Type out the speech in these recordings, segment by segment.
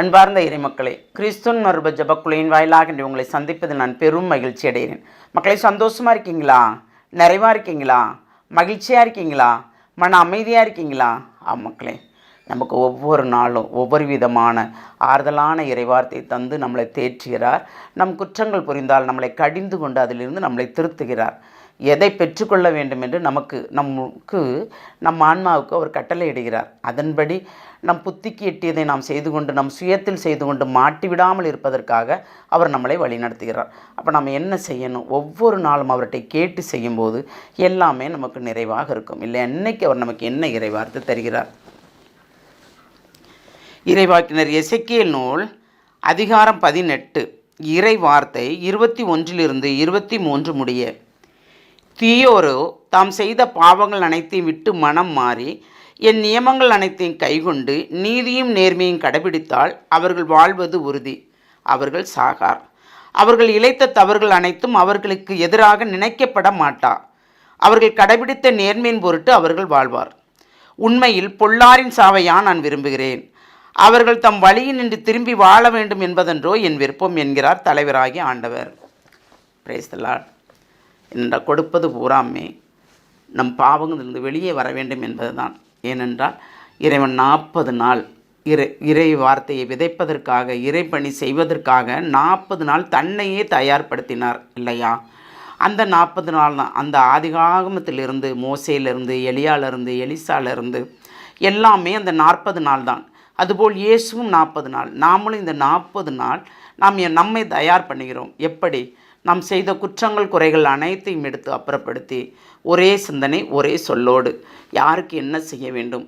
அன்பார்ந்த இறைமக்களே கிறிஸ்துவன் மறுப ஜபக்குலையின் வாயிலாக என்று உங்களை சந்திப்பது நான் பெரும் மகிழ்ச்சி அடைகிறேன். மக்களை சந்தோஷமாக இருக்கீங்களா? நிறைவாக இருக்கீங்களா? மகிழ்ச்சியாக இருக்கீங்களா? மன அமைதியாக இருக்கீங்களா? ஆ மக்களே நமக்கு ஒவ்வொரு நாளும் ஒவ்வொரு விதமான ஆறுதலான இறைவார்த்தை தந்து நம்மளை தேற்றுகிறார். நம் குற்றங்கள் புரிந்தால் நம்மளை கடிந்து கொண்டு அதிலிருந்து நம்மளை திருத்துகிறார். எதை பெற்றுக்கொள்ள வேண்டும் என்று நமக்கு நமக்கு நம் ஆன்மாவுக்கு அவர் கட்டளை இடுகிறார். அதன்படி நம் புத்திக்கு எட்டியதை நாம் செய்து கொண்டு நம் சுயத்தில் செய்து கொண்டு மாட்டி விடாமல் இருப்பதற்காக அவர் நம்மளை வழிநடத்துகிறார் அப்போ நம்ம என்ன செய்யணும்? ஒவ்வொரு நாளும் அவர்கிட்ட கேட்டு செய்யும்போது எல்லாமே நமக்கு நிறைவாக இருக்கும். இல்லை என்னைக்கு அவர் நமக்கு என்ன இறைவார்த்தை தருகிறார்? இறைவாக்கினர் எசக்கியல் நூல் அதிகாரம் பதினெட்டு. இறை வார்த்தை இருபத்தி ஒன்றிலிருந்து இருபத்தி மூன்று முடிய தீயோரோ தாம் செய்த பாவங்கள் அனைத்தையும் விட்டு மனம் மாறி என் நியமங்கள் அனைத்தையும் கைகொண்டு நீதியும் நேர்மையும் கடைபிடித்தால் அவர்கள் வாழ்வது உறுதி. அவர்கள் சாகார். அவர்கள் இழைத்த தவறுகள் அனைத்தும் அவர்களுக்கு எதிராக நினைக்கப்பட மாட்டா. அவர்கள் கடைபிடித்த நேர்மையின் பொருட்டு அவர்கள் வாழ்வார். உண்மையில் பொல்லாரின் சாவையா நான் விரும்புகிறேன். அவர்கள் தம் வழியில் நின்று திரும்பி வாழ வேண்டும் என்பதென்றோ என் விருப்பம் என்கிறார் தலைவராகி ஆண்டவர். பிரேஸ்தலாட் என்ற கொடுப்பது பூராமே நம் பாவங்களிலிருந்து வெளியே வர வேண்டும் என்பதுதான். ஏனென்றால் இறைவன் நாற்பது நாள் இறை இறை வார்த்தையை விதைப்பதற்காக இறைப்பணி செய்வதற்காக நாற்பது நாள் தன்னையே தயார்படுத்தினார் இல்லையா? அந்த நாற்பது நாள் தான் அந்த ஆதிகாகமத்திலிருந்து மோசையிலிருந்து எலியாலிருந்து எலிசாலிருந்து எல்லாமே அந்த நாற்பது நாள் தான் அதுபோல் இயேசுவும் நாற்பது நாள். நாமளும் இந்த நாற்பது நாள் நாம் நம்மை தயார் பண்ணுகிறோம். எப்படி? நாம் செய்த குற்றங்கள் குறைகள் அனைத்தையும் எடுத்து அப்புறப்படுத்தி ஒரே சிந்தனை ஒரே சொல்லோடு யாருக்கு என்ன செய்ய வேண்டும்?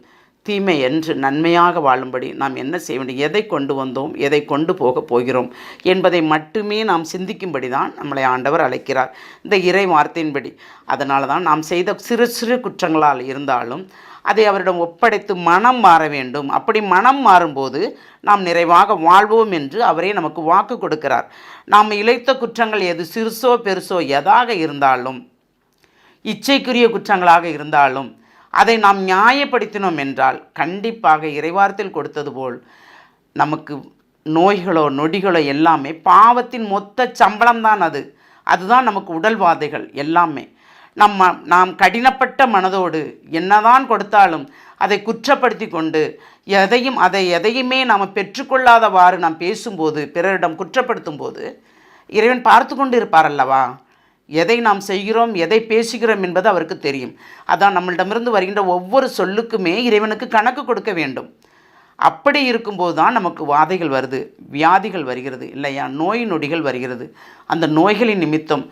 தீமை என்று நன்மையாக வாழும்படி நாம் என்ன செய்ய வேண்டும்? எதை கொண்டு வந்தோம்? எதை கொண்டு போக போகிறோம்? என்பதை மட்டுமே நாம் சிந்திக்கும்படி தான் நம்மளை ஆண்டவர் அழைக்கிறார். இந்த இறை வார்த்தையின்படி. அதனால தான் நாம் செய்த சிறு சிறு குற்றங்களால் இருந்தாலும் அதை அவரிடம் ஒப்படைத்து மனம் மாற வேண்டும். அப்படி மனம் மாறும்போது நாம் நிறைவாக வாழ்வோம் என்று அவரே நமக்கு வாக்கு கொடுக்கிறார். நாம் இழைத்த குற்றங்கள் எது? சிறுசோ பெருசோ எதாக இருந்தாலும் இச்சைக்குரிய குற்றங்களாக இருந்தாலும் அதை நாம் நியாயப்படுத்தினோம் என்றால் கண்டிப்பாக இறைவாரத்தில் கொடுத்தது போல் நமக்கு நோய்களோ நொடிகளோ எல்லாமே பாவத்தின் மொத்த சம்பளம் தான் அது. அதுதான் நமக்கு உடல்வாதைகள் எல்லாமே. நம்ம நாம் கடினப்பட்ட மனதோடு என்னதான் கொடுத்தாலும் அதை குற்றப்படுத்தி கொண்டு எதையும் அதை எதையுமே நாம் பெற்றுக்கொள்ளாதவாறு நாம் பேசும்போது பிறரிடம் குற்றப்படுத்தும் போது இறைவன் பார்த்து கொண்டு இருப்பார் அல்லவா எதை நாம் செய்கிறோம் எதை பேசுகிறோம் என்பது அவருக்கு தெரியும். அதான் நம்மளிடமிருந்து வருகின்ற ஒவ்வொரு சொல்லுக்குமே இறைவனுக்கு கணக்கு கொடுக்க வேண்டும். அப்படி இருக்கும்போது தான் நமக்கு வாதைகள் வருது வியாதிகள் வருகிறது இல்லையா? நோய் நொடிகள் வருகிறது. அந்த நோய்களின் நிமித்தம்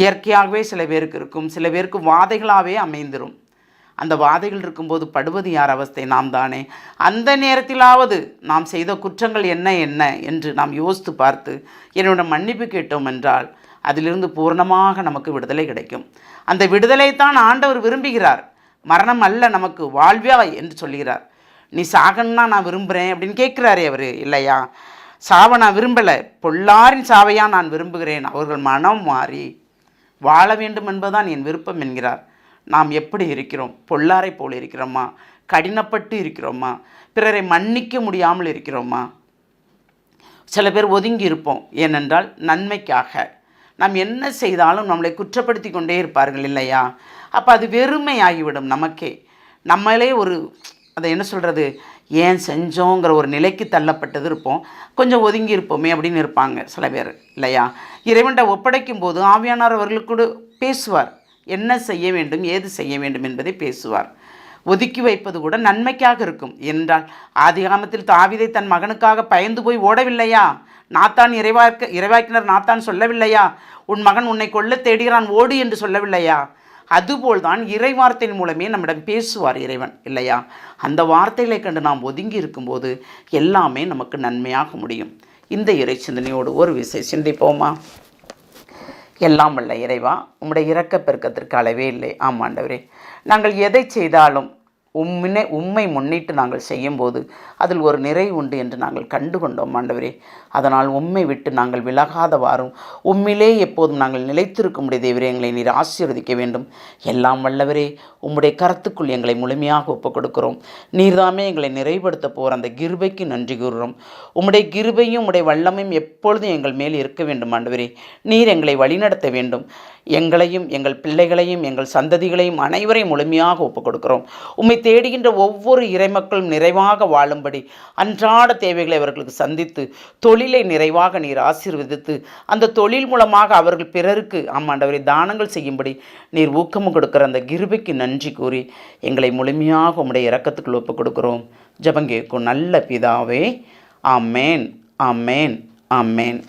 இயற்கையாகவே சில பேருக்கு இருக்கும். சில பேருக்கு வாதைகளாகவே அமைந்திரும். அந்த வாதைகள் இருக்கும்போது படுவது யார் அவஸ்தை? நாம் தானே. அந்த நேரத்திலாவது நாம் செய்த குற்றங்கள் என்ன என்ன என்று நாம் யோசித்து பார்த்து என்னோட மன்னிப்பு கேட்டோம் என்றால் அதிலிருந்து பூர்ணமாக நமக்கு விடுதலை கிடைக்கும். அந்த விடுதலை தான் ஆண்டவர் விரும்புகிறார். மரணம் அல்ல நமக்கு வாழ்வியா என்று சொல்கிறார் நீ சாகன்னா நான் விரும்புகிறேன் அப்படின்னு கேட்குறாரே அவர் இல்லையா? சாவை நான் விரும்பலை. பொல்லாரின் சாவையாக நான் விரும்புகிறேன். அவர்கள் மனம் மாறி வாழ வேண்டும் என்பதுதான் என் விருப்பம் என்கிறார். நாம் எப்படி இருக்கிறோம்? பொள்ளாரை போல் இருக்கிறோமா? கடினப்பட்டு இருக்கிறோமா? பிறரை மன்னிக்க முடியாமல் இருக்கிறோமா? சில பேர் ஒதுங்கி இருப்போம். ஏனென்றால் நன்மைக்காக. நாம் என்ன செய்தாலும் நம்மளை குற்றப்படுத்தி கொண்டே இருப்பார்கள் இல்லையா? அப்போ அது வெறுமையாகிவிடும் நமக்கே. நம்மளே ஒரு அதை என்ன சொல்கிறது ஏன் செஞ்சோங்கிற ஒரு நிலைக்கு தள்ளப்பட்டது இருப்போம். கொஞ்சம் ஒதுங்கி இருப்போமே அப்படின்னு இருப்பாங்க சில பேர் இல்லையா? இறைவன்ட ஒப்படைக்கும் போது ஆவியானார் அவர்களுக்கு கூட பேசுவார். என்ன செய்ய வேண்டும் ஏது செய்ய வேண்டும் என்பதை பேசுவார். ஒதுக்கி வைப்பது கூட நன்மைக்காக இருக்கும். என்றால் ஆதிகாமத்தில் தாவிதை தன் மகனுக்காக பயந்து போய் ஓடவில்லையா? நாத்தான் இறைவாக்க இறைவாக்கினர் நாத்தான் சொல்லவில்லையா? உன் மகன் உன்னை கொல்ல தேடுகிறான் ஓடு என்று சொல்லவில்லையா? அதுபோல்தான் இறை வார்த்தையின் மூலமே நம்மிடம் பேசுவார் இறைவன் இல்லையா? அந்த வார்த்தைகளை கண்டு நாம் ஒதுங்கி இருக்கும்போது எல்லாமே நமக்கு நன்மையாக முடியும். இந்த இறை சிந்தனையோடு ஒரு விசை சிந்திப்போமா? எல்லாம் வல்ல இறைவா உம்முடைய இறக்க பெருக்கத்திற்கு அளவே இல்லை. ஆமாண்டவரே நாங்கள் எதை செய்தாலும் உம்மினை உம்மை முன்னிட்டு நாங்கள் செய்யும்போது அதில் ஒரு நிறை உண்டு என்று நாங்கள் கண்டு கொண்டோம் ஆண்டவரே. அதனால் உம்மை விட்டு நாங்கள் விலகாதவாறும் உம்மிலே எப்போதும் நாங்கள் நிலைத்திருக்கும்படி தேவரே எங்களை நீர் ஆசீர்வதிக்க வேண்டும். எல்லாம் வல்லவரே உம்முடைய கரத்துக்குள் எங்களை முழுமையாக ஒப்புக் கொடுக்கிறோம் நீர்தாமே எங்களை நிறைவுபடுத்த போகிற அந்த கிருபைக்கு நன்றி கூறுகிறோம். உம்முடைய கிருபையும் உம்முடைய வல்லமையும் எப்பொழுதும் எங்கள் மேல் இருக்க வேண்டும் ஆண்டவரே. நீர் எங்களை வழிநடத்த வேண்டும். எங்களையும் எங்கள் பிள்ளைகளையும் எங்கள் சந்ததிகளையும் அனைவரையும் முழுமையாக ஒப்புக் கொடுக்கிறோம் உம்மை தேடுகின்ற ஒவ்வொரு இறைமக்களும் நிறைவாக வாழும்படி அன்றாட தேவைகளை அவர்களுக்கு சந்தித்து தொழிலை நிறைவாக நீர் ஆசீர்வதித்து அந்த தொழில் மூலமாக அவர்கள் பிறருக்கு ஆமாண்டவரை தானங்கள் செய்யும்படி நீர் ஊக்கமும் கொடுக்கிற அந்த கிருபைக்கு நன்றி கூறி எங்களை முழுமையாக உம்முடைய இறக்கத்துக்குள் ஒப்புக் கொடுக்கிறோம் ஜபங்கேக்கும் நல்ல பிதாவே ஆமேன் ஆமேன் ஆமேன்.